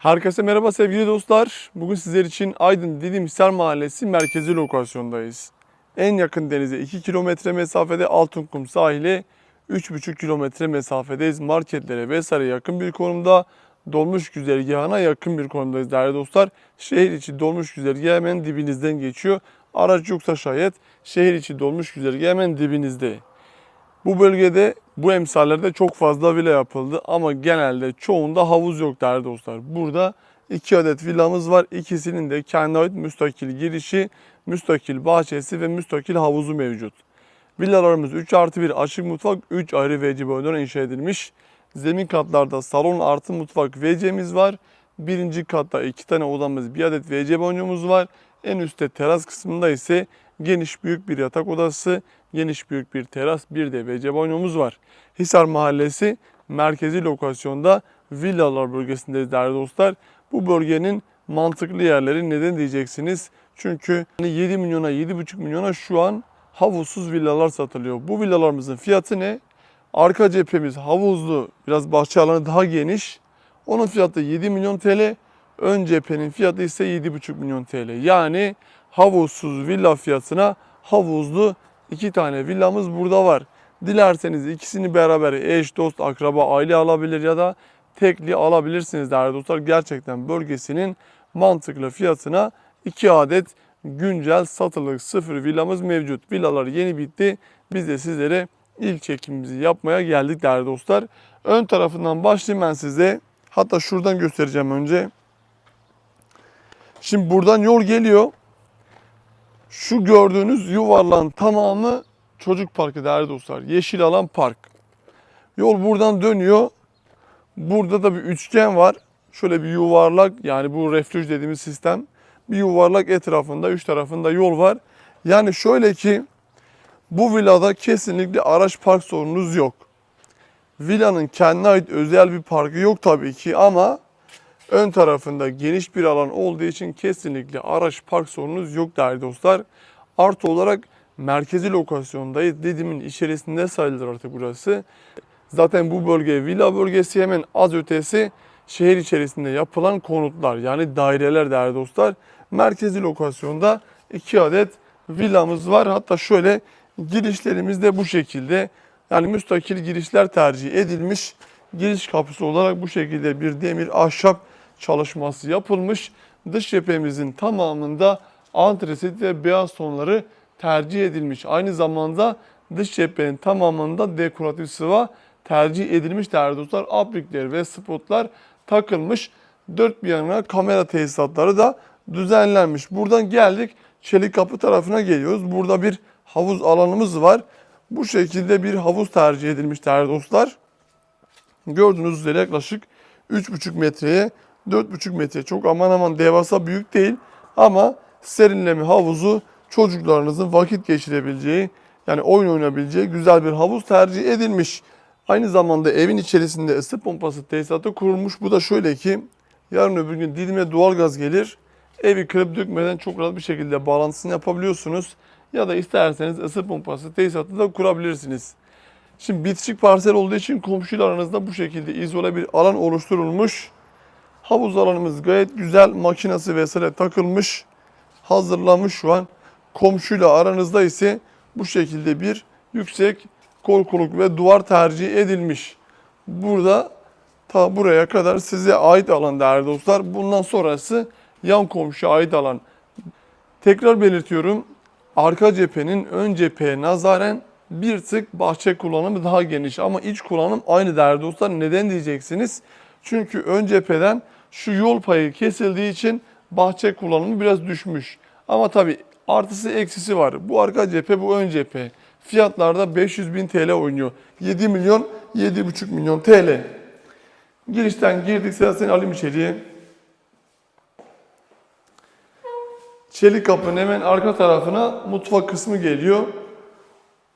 Herkese merhaba sevgili dostlar. Bugün sizler için Aydın Didim Mahallesi merkezi lokasyondayız. En yakın denize 2 kilometre mesafede Altınkum sahili 3,5 kilometre mesafedeyiz. Marketlere vesaire yakın bir konumda. Dolmuş güzergahına yakın bir konumdayız değerli dostlar. Şehir içi dolmuş güzergahı hemen dibinizden geçiyor. Araç yoksa şayet şehir içi dolmuş güzergahı hemen dibinizde. Bu bölgede bu emsallerde çok fazla villa yapıldı ama genelde çoğunda havuz yok değerli dostlar. Burada iki adet villamız var. İkisinin de kendine ait müstakil girişi, müstakil bahçesi ve müstakil havuzu mevcut. Villalarımız 3 artı 1 açık mutfak 3 ayrı WC boyundan inşa edilmiş. Zemin katlarda salon artı mutfak WC'miz var. Birinci katta iki tane odamız bir adet WC banyomuz var. En üstte teras kısmında ise geniş büyük bir yatak odası, geniş büyük bir teras, bir de WC banyomuz var. Hisar Mahallesi merkezi lokasyonda villalar bölgesindeyiz değerli dostlar. Bu bölgenin mantıklı yerleri neden diyeceksiniz? Çünkü 7 milyona 7,5 milyona şu an havuzsuz villalar satılıyor. Bu villalarımızın fiyatı ne? Arka cephemiz havuzlu, biraz bahçe alanı daha geniş. Onun fiyatı 7 milyon TL. Ön cephenin fiyatı ise 7,5 milyon TL. Yani havuzsuz villa fiyatına havuzlu iki tane villamız burada var. Dilerseniz ikisini beraber eş, dost, akraba, aile alabilir ya da tekli alabilirsiniz değerli dostlar. Gerçekten bölgesinin mantıklı fiyatına iki adet güncel satılık sıfır villamız mevcut. Villalar yeni bitti. Biz de sizlere ilk çekimimizi yapmaya geldik değerli dostlar. Ön tarafından başlayayım ben size. Hatta şuradan göstereceğim önce. Şimdi buradan yol geliyor. Şu gördüğünüz yuvarlağın tamamı çocuk parkı değerli dostlar. Yeşil alan park. Yol buradan dönüyor. Burada da bir üçgen var. Şöyle bir yuvarlak yani bu refüj dediğimiz sistem. Bir yuvarlak etrafında üç tarafında yol var. Yani şöyle ki bu villada kesinlikle araç park sorununuz yok. Villanın kendine ait özel bir parkı yok tabii ki ama ön tarafında geniş bir alan olduğu için kesinlikle araç park sorununuz yok değerli dostlar. Artı olarak merkezi lokasyondayız. Didim'in içerisinde sayılır artık burası. Zaten bu bölge villa bölgesi hemen az ötesi şehir içerisinde yapılan konutlar yani daireler değerli dostlar. Merkezi lokasyonda iki adet villamız var. Hatta şöyle girişlerimiz de bu şekilde. Yani müstakil girişler tercih edilmiş. Giriş kapısı olarak bu şekilde bir demir ahşap çalışması yapılmış. Dış cephemizin tamamında antresit ve beyaz tonları tercih edilmiş. Aynı zamanda dış cephenin tamamında dekoratif sıva tercih edilmiş değerli dostlar. Aplikler ve spotlar takılmış. Dört bir yanına kamera tesisatları da düzenlenmiş. Buradan geldik çelik kapı tarafına geliyoruz. Burada bir havuz alanımız var. Bu şekilde bir havuz tercih edilmiş değerli dostlar. Gördüğünüz üzere yaklaşık 3,5 metreye 4,5 metre. Çok aman aman devasa büyük değil ama serinleme havuzu çocuklarınızın vakit geçirebileceği yani oyun oynayabileceği güzel bir havuz tercih edilmiş. Aynı zamanda evin içerisinde ısı pompası tesisatı kurulmuş. Bu da şöyle ki yarın öbür gün Didim'e doğalgaz gelir. Evi kırıp dökmeden çok rahat bir şekilde bağlantısını yapabiliyorsunuz. Ya da isterseniz ısı pompası tesisatı da kurabilirsiniz. Şimdi bitişik parsel olduğu için komşuyla bu şekilde izole bir alan oluşturulmuş. Havuz alanımız gayet güzel. Makinesi vesaire takılmış. Hazırlanmış şu an. Komşuyla aranızda ise bu şekilde bir yüksek korkuluk ve duvar tercih edilmiş. Burada ta buraya kadar size ait alan değerli dostlar. Bundan sonrası yan komşuya ait alan. Tekrar belirtiyorum. Arka cephenin ön cepheye nazaran bir tık bahçe kullanımı daha geniş ama iç kullanım aynı değerli dostlar. Neden diyeceksiniz? Çünkü ön cepheden şu yol payı kesildiği için bahçe kullanımı biraz düşmüş. Ama tabi artısı eksisi var. Bu arka cephe bu ön cephe. Fiyatlarda 500 bin TL oynuyor. 7 milyon 7,5 milyon TL. Girişten girdik seni alayım içeriye. Çelik kapının hemen arka tarafına mutfak kısmı geliyor.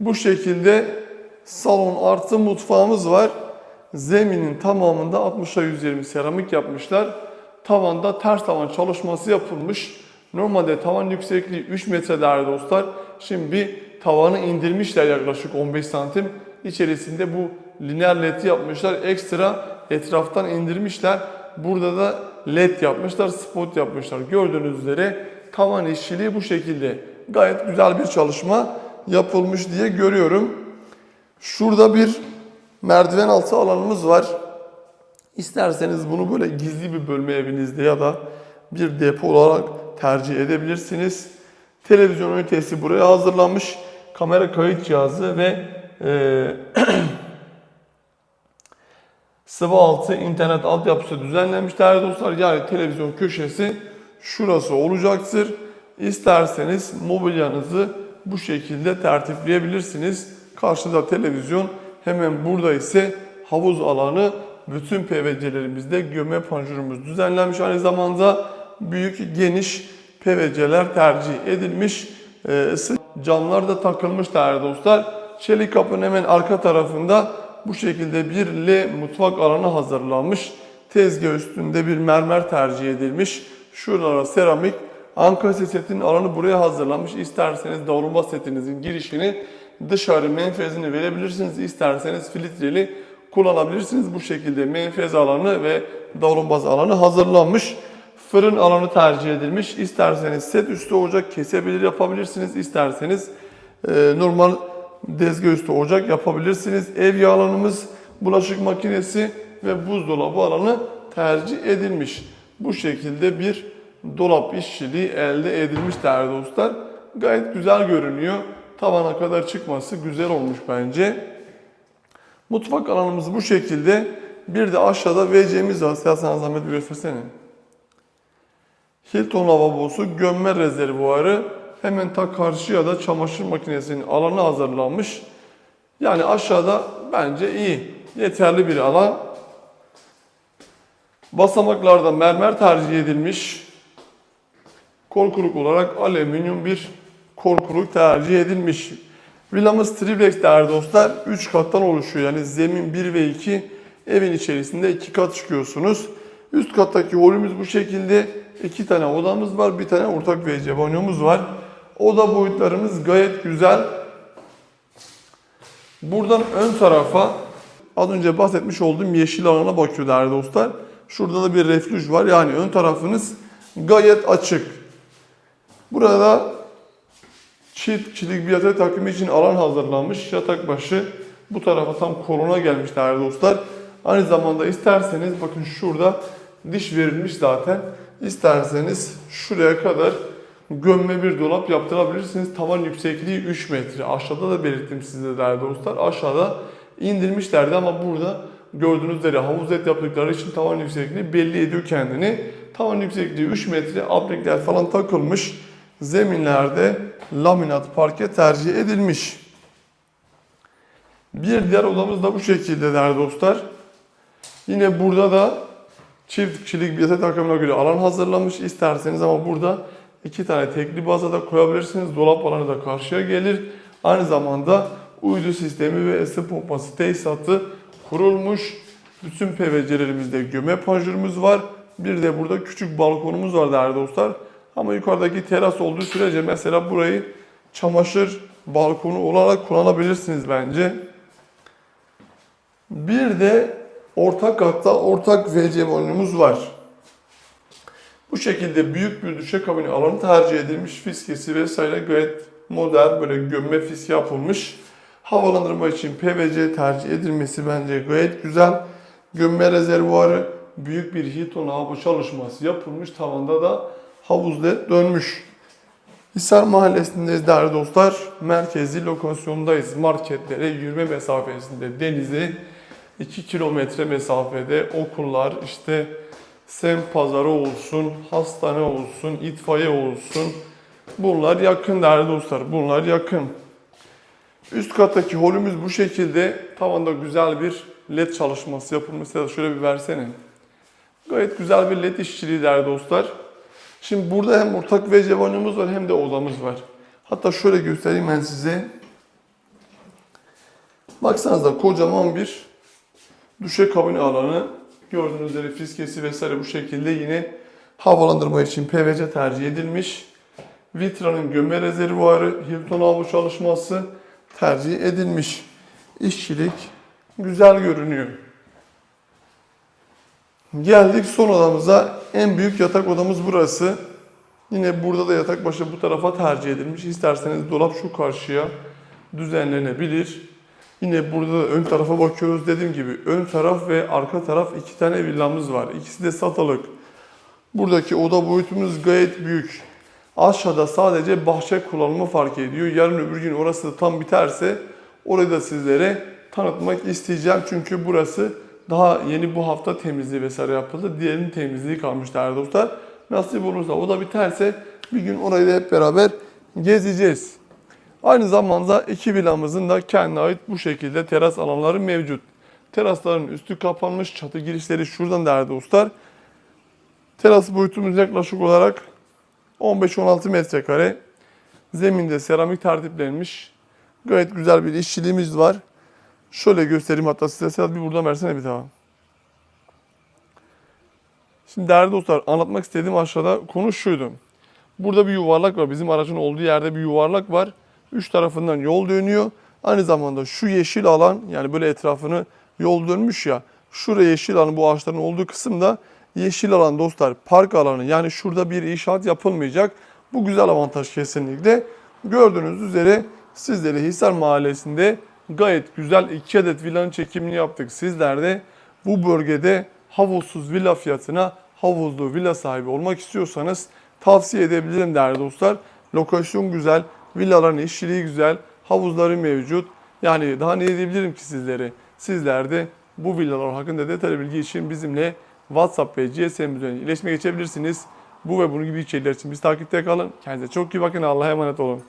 Bu şekilde salon artı mutfağımız var. Zeminin tamamında 60'a 120 seramik yapmışlar. Tavanda ters tavan çalışması yapılmış. Normalde tavan yüksekliği 3 metre değerli dostlar. Şimdi bir tavanı indirmişler yaklaşık 15 santim. İçerisinde bu lineer led yapmışlar. Ekstra etraftan indirmişler. Burada da led yapmışlar, spot yapmışlar. Gördüğünüz üzere tavan işçiliği bu şekilde. Gayet güzel bir çalışma yapılmış diye görüyorum. Şurada bir merdiven altı alanımız var. İsterseniz bunu böyle gizli bir bölme evinizde ya da bir depo olarak tercih edebilirsiniz. Televizyon ünitesi buraya hazırlanmış. Kamera kayıt cihazı ve e, sıvı altı internet altyapısı düzenlenmiş değerli dostlar. Yani televizyon köşesi şurası olacaktır. İsterseniz mobilyanızı bu şekilde tertipleyebilirsiniz. Karşıda televizyon, hemen burada ise havuz alanı. Bütün PVC'lerimizde gömme panjurumuz düzenlenmiş. Aynı zamanda büyük geniş PVC'ler tercih edilmiş. Isı camlar da takılmış değerli dostlar. Çelik kapının hemen arka tarafında bu şekilde bir L mutfak alanı hazırlanmış. Tezgah üstünde bir mermer tercih edilmiş. Şuralara seramik. Ankara setinin alanı buraya hazırlanmış. İsterseniz davulma setinizin girişini dışarı menfezini verebilirsiniz. İsterseniz filtreli kullanabilirsiniz. Bu şekilde menfez alanı ve davlumbaz alanı hazırlanmış. Fırın alanı tercih edilmiş. İsterseniz set üstü ocak kesebilir yapabilirsiniz. İsterseniz e, normal dezgah üstü ocak yapabilirsiniz. Ev alanımız, bulaşık makinesi ve buzdolabı alanı tercih edilmiş. Bu şekilde bir dolap işçiliği elde edilmiş değerli dostlar. Gayet güzel görünüyor. Tavana kadar çıkması güzel olmuş bence. Mutfak alanımız bu şekilde. Bir de aşağıda WC'miz var. Sen sana zahmet bir göstersene. Hilton lavabosu, gömme rezervuarı. Hemen ta karşıya da çamaşır makinesinin alanı hazırlanmış. Yani aşağıda bence iyi. Yeterli bir alan. Basamaklarda mermer tercih edilmiş. Korkuluk olarak alüminyum bir korkuluk tercih edilmiş. Villamız triplex değerli dostlar 3 kattan oluşuyor. Yani zemin 1 ve 2 evin içerisinde 2 kat çıkıyorsunuz. Üst kattaki holümüz bu şekilde. 2 tane odamız var. Bir tane ortak WC banyomuz var. Oda boyutlarımız gayet güzel. Buradan ön tarafa az önce bahsetmiş olduğum yeşil alana bakıyor değerli dostlar. Şurada da bir reflüj var. Yani ön tarafınız gayet açık. Burada çift kişilik bir yatak takımı için alan hazırlanmış. Yatak başı bu tarafa tam kolona gelmiş değerli dostlar. Aynı zamanda isterseniz bakın şurada diş verilmiş zaten. İsterseniz şuraya kadar gömme bir dolap yaptırabilirsiniz. Tavan yüksekliği 3 metre. Aşağıda da belirttim size değerli dostlar. Aşağıda indirmişlerdi ama burada gördüğünüz üzere havuz et yaptıkları için tavan yüksekliği belli ediyor kendini. Tavan yüksekliği 3 metre, aplikler falan takılmış. Zeminlerde laminat parke tercih edilmiş. Bir diğer odamız da bu şekilde değerli dostlar. Yine burada da çift kişilik bir yatak takımına göre alan hazırlamış isterseniz ama burada iki tane tekli baza da koyabilirsiniz. Dolap alanı da karşıya gelir. Aynı zamanda uydu sistemi ve ısı pompası tesisatı kurulmuş. Bütün PVC'lerimizde göme panjurumuz var. Bir de burada küçük balkonumuz var değerli dostlar. Ama yukarıdaki teras olduğu sürece mesela burayı çamaşır balkonu olarak kullanabilirsiniz bence. Bir de ortak katta ortak WC banyomuz var. Bu şekilde büyük bir duşakabini alanı tercih edilmiş. Fiskesi vesaire gayet modern böyle gömme fisk yapılmış. Havalandırma için PVC tercih edilmesi bence gayet güzel. Gömme rezervuarı büyük bir Hilton lavabo çalışması yapılmış. Tavanda da havuz led dönmüş. Hisar Mahallesi'ndeyiz değerli dostlar. Merkezi lokasyondayız. Marketlere yürüme mesafesinde denize 2 kilometre mesafede okullar işte sem pazarı olsun, hastane olsun, itfaiye olsun. Bunlar yakın değerli dostlar. Bunlar yakın. Üst kattaki holümüz bu şekilde. Tavanda güzel bir led çalışması yapılmış. Şöyle bir versene. Gayet güzel bir led işçiliği değerli dostlar. Şimdi burada hem ortak WC banyomuz var hem de odamız var. Hatta şöyle göstereyim ben size. Baksanıza kocaman bir duşakabini alanı. Gördüğünüz üzere fiskesi vesaire bu şekilde yine havalandırma için PVC tercih edilmiş. Vitra'nın gömme rezervuarı, Hilton havlu çalışması tercih edilmiş. İşçilik güzel görünüyor. Geldik son odamıza. En büyük yatak odamız burası. Yine burada da yatak başı bu tarafa tercih edilmiş. İsterseniz dolap şu karşıya düzenlenebilir. Yine burada da ön tarafa bakıyoruz. Dediğim gibi ön taraf ve arka taraf iki tane villamız var. İkisi de satılık. Buradaki oda boyutumuz gayet büyük. Aşağıda sadece bahçe kullanımı fark ediyor. Yarın öbür gün orası da tam biterse orayı da sizlere tanıtmak isteyeceğim. Çünkü burası daha yeni bu hafta temizliği vesaire yapıldı. Diğerinin temizliği kalmış değerli dostlar. Nasip olursa o da biterse bir gün orayı da hep beraber gezeceğiz. Aynı zamanda iki villamızın da kendine ait bu şekilde teras alanları mevcut. Terasların üstü kapanmış, çatı girişleri şuradan değerli dostlar. Teras boyutumuz yaklaşık olarak 15-16 metrekare. Zeminde seramik tertiplenmiş. Gayet güzel bir işçiliğimiz var. Şöyle göstereyim hatta size Sedat bir buradan versene bir daha. Şimdi değerli dostlar anlatmak istediğim aşağıda konu şuydu. Burada bir yuvarlak var. Bizim aracın olduğu yerde bir yuvarlak var. Üç tarafından yol dönüyor. Aynı zamanda şu yeşil alan yani böyle etrafını yol dönmüş ya. Şuraya yeşil alan bu ağaçların olduğu kısımda yeşil alan dostlar park alanı. Yani şurada bir inşaat yapılmayacak. Bu güzel avantaj kesinlikle. Gördüğünüz üzere sizlere Hisar Mahallesi'nde gayet güzel iki adet villanın çekimini yaptık. Sizler de bu bölgede havuzsuz villa fiyatına havuzlu villa sahibi olmak istiyorsanız tavsiye edebilirim değerli dostlar. Lokasyon güzel, villaların işçiliği güzel, havuzları mevcut. Yani daha ne diyebilirim ki sizlere? Sizler de bu villalar hakkında detaylı bilgi için bizimle WhatsApp ve GSM üzerinden iletişime geçebilirsiniz. Bu ve bunun gibi içerikler için biz takipte kalın. Kendinize çok iyi bakın. Allah'a emanet olun.